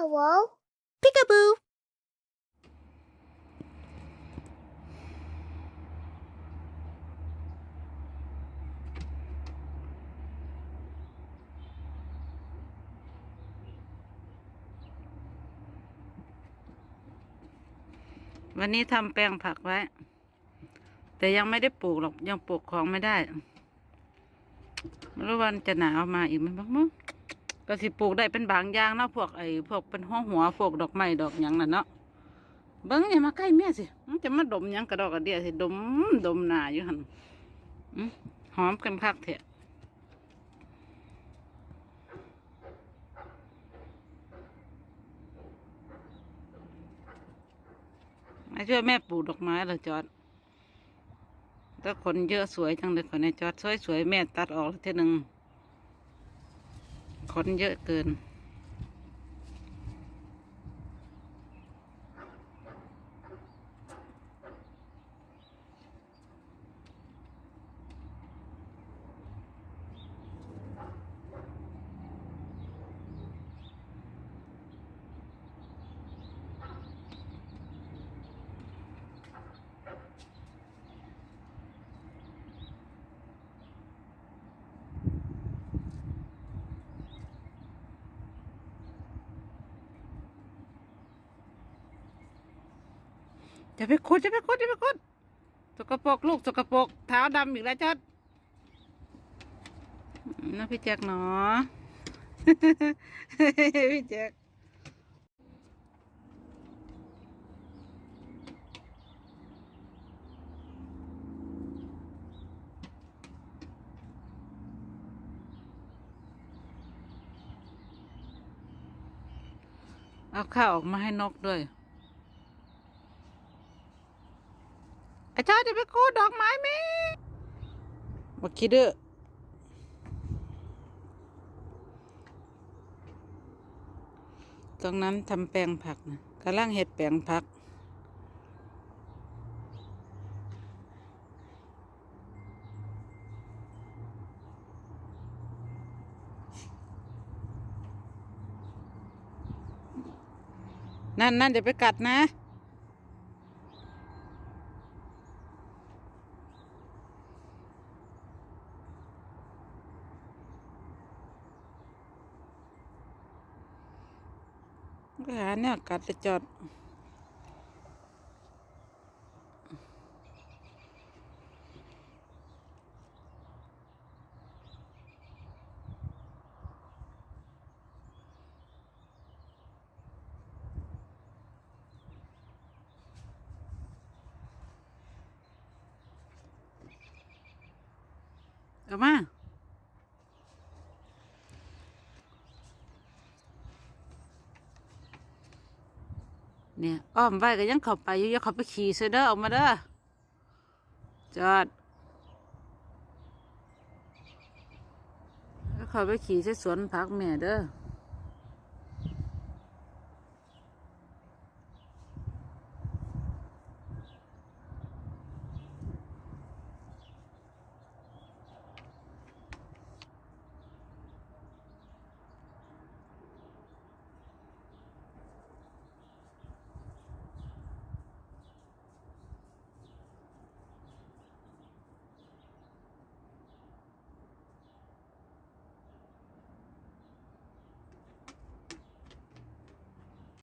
Hello? Peekaboo วันนี้ทำแปลงผักไว้ แต่ยังไม่ได้ปลูกหรอก ยังปลูกของไม่ได้ไม่รู้วันจะหนาวมาอีกไหมบ้างมั้ง ก็สิปลูกได้เป็นบางอย่างเนาะพวกไอ้พวกเป็นหัวหัวพวกดอกไม้ดอกหยังน่ะเนาะเบิ้งอย่ามาใกล้แม่สิมันจะมาดมหยังกระดอกกระเดียสิดมดมหนาอยู่หันหอมกันคักเถอะมาช่วยแม่ปลูกดอกไม้เหรอจอดถ้าคนเยอะสวยจังเลยคนในจอดสวยสวยแม่ตัดออกแล้วทีหนึ่ง คนเยอะเกิน จะไปคุดจะไปคุดจะไปคุดสกปรกลูกสกปรกเท้าดำอีกแล้วจอดอืมนะพี่แจ็คเนาะพี่แจ็คเอาข้าวออกมาให้นกด้วย ไอ้ชายจะไปกูดดอกไม้ไหมมาคิดเด้อตรงนั้นทำแปลงผักนะกำลังเห็ดแปลงผัก นั่นนั่นจะไปกัดนะ ก็หาเนี่ยกัดไปจอดเอามา เนี่ยอ้อมไว้ก็ยังเข้าไปอยู่ยังเข้าไปขี่เสเด้อออกมาเด้อจอดแล้วเข้าไปขี่ใส่สวนผักแม่เด้อ